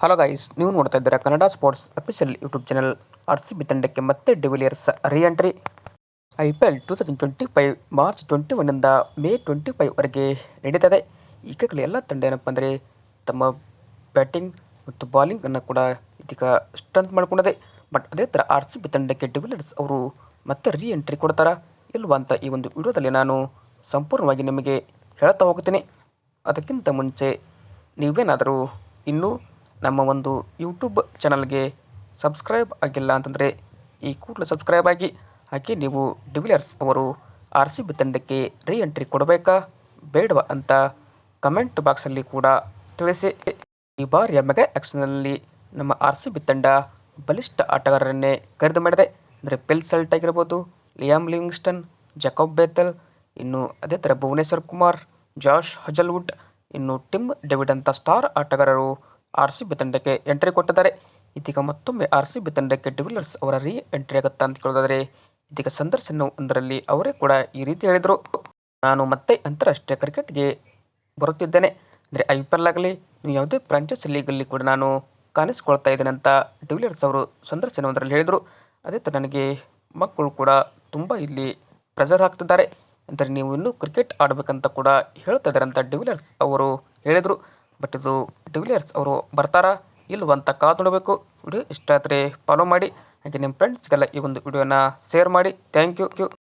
Hello guys ನೀವು ನೋಡ್ತಾ ಇದ್ದೀರಾ Kannada Sports official YouTube channel R C B ತಂಡಕ್ಕೆ ಮತ್ತೆ de Villiers re entry I P L two thousand twenty five March twenty ಒನ್ನಿಂದ May twenty ಫೈವ್ವರೆಗೆ ನಡೀತದೆ ಈಗಾಗಲೇ ಎಲ್ಲ ತಂಡ ಏನಪ್ಪ ಅಂದರೆ ತಮ್ಮ ಬ್ಯಾಟಿಂಗ್ ಮತ್ತು ಬಾಲಿಂಗನ್ನು ಕೂಡ ಇದೀಗ ಸ್ಟ್ರೆಂತ್ ಮಾಡ್ಕೊಂಡಿದೆ. ಬಟ್ ಅದೇ ಥರ ಆರ್ ಸಿ ಬಿ ತಂಡಕ್ಕೆ ಡಿವಿಲಿಯರ್ಸ್ ಅವರು ಮತ್ತೆ ರೀ ಎಂಟ್ರಿ ಕೊಡ್ತಾರಾ ಇಲ್ವಾ ಅಂತ ಈ ಒಂದು ವಿಡಿಯೋದಲ್ಲಿ ನಾನು ಸಂಪೂರ್ಣವಾಗಿ ನಿಮಗೆ ಹೇಳ್ತಾ ಹೋಗ್ತೀನಿ. ಅದಕ್ಕಿಂತ ಮುಂಚೆ ನೀವೇನಾದರೂ ಇನ್ನೂ ನಮ್ಮ ಒಂದು ಯೂಟ್ಯೂಬ್ ಚಾನಲ್ಗೆ ಸಬ್ಸ್ಕ್ರೈಬ್ ಆಗಿಲ್ಲ ಅಂತಂದರೆ ಈ ಕೂಡಲೇ ಸಬ್ಸ್ಕ್ರೈಬ್ ಆಗಿ ಹಾಗೆ ನೀವು ಡಿವಿಲಿಯರ್ಸ್ ಅವರು ಆರ್ ಸಿ ಬಿ ತಂಡಕ್ಕೆ ರೀ ಎಂಟ್ರಿ ಕೊಡಬೇಕಾ ಬೇಡವಾ ಅಂತ ಕಮೆಂಟ್ ಬಾಕ್ಸಲ್ಲಿ ಕೂಡ ತಿಳಿಸಿ. ಈ ಬಾರಿಯ ಮೆಗಾ ಆ್ಯಕ್ಷನ್ನಲ್ಲಿ ನಮ್ಮ ಆರ್ ಸಿ ಬಿ ತಂಡ ಬಲಿಷ್ಠ ಆಟಗಾರರನ್ನೇ ಖರೀದಿ ಮಾಡಿದೆ. ಅಂದರೆ ಪೆಲ್ ಸಲ್ಟ್ ಆಗಿರ್ಬೋದು ಲಿಯಾಮ್ ಲಿವಿಂಗ್ಸ್ಟನ್ ಜಕೋಬ್ ಬೇತಲ್ ಇನ್ನು ಅದೇ ಥರ ಭುವನೇಶ್ವರ್ ಕುಮಾರ್ ಜಾಶ್ ಹಜಲ್ವುಡ್ ಇನ್ನು ಟಿಮ್ ಡೆವಿಡ್ ಅಂತ ಸ್ಟಾರ್ ಆಟಗಾರರು ಆರ್ ಸಿ ಬಿ ತಂಡಕ್ಕೆ ಎಂಟ್ರಿ ಕೊಟ್ಟಿದ್ದಾರೆ. ಇದೀಗ ಮತ್ತೊಮ್ಮೆ ಆರ್ ಸಿ ಬಿ ತಂಡಕ್ಕೆ ಡಿವಿಲರ್ಸ್ ಅವರ ರೀ ಎಂಟ್ರಿ ಆಗುತ್ತಾ ಅಂತ ಕೇಳೋದಾದರೆ ಇದೀಗ ಸಂದರ್ಶನ ಒಂದರಲ್ಲಿ ಅವರೇ ಕೂಡ ಈ ರೀತಿ ಹೇಳಿದರು. ನಾನು ಮತ್ತೆ ಅಂತಾರಾಷ್ಟ್ರೀಯ ಕ್ರಿಕೆಟ್ಗೆ ಬರುತ್ತಿದ್ದೇನೆ. ಅಂದರೆ ಐ ಪಿ ಎಲ್ ಆಗಲಿ ಯಾವುದೇ ಫ್ರಾಂಚೈಸ್ ಲೀಗಲ್ಲಿ ಕೂಡ ನಾನು ಕಾಣಿಸ್ಕೊಳ್ತಾ ಇದ್ದೇನೆ ಅಂತ ಡಿವಿಲಿಯರ್ಸ್ ಅವರು ಸಂದರ್ಶನ ಒಂದರಲ್ಲಿ ಹೇಳಿದರು. ಅದೇ ಥರ ನನಗೆ ಮಕ್ಕಳು ಕೂಡ ತುಂಬ ಇಲ್ಲಿ ಪ್ರೆಸರ್ ಹಾಕ್ತಿದ್ದಾರೆ. ಅಂದರೆ ನೀವು ಇನ್ನೂ ಕ್ರಿಕೆಟ್ ಆಡಬೇಕಂತ ಕೂಡ ಹೇಳ್ತಾ ಇದ್ದಾರೆ ಅಂತ ಡಿವಿಲಿಯರ್ಸ್ ಅವರು ಹೇಳಿದರು. ಬಟ್ ಇದು ಡಿವಿಲಿಯರ್ಸ್ ಅವರು ಬರ್ತಾರಾ? ಇಲ್ವ ಅಂತ ಕಾದು ನೋಡಬೇಕು. ವಿಡಿಯೋ ಇಷ್ಟ ಆದರೆ ಫಾಲೋ ಮಾಡಿ. ಹಾಗೆ ನಿಮ್ಮ ಫ್ರೆಂಡ್ಸ್ಗೆಲ್ಲ ಈ ಒಂದು ವಿಡಿಯೋನ ಶೇರ್ ಮಾಡಿ. Thank you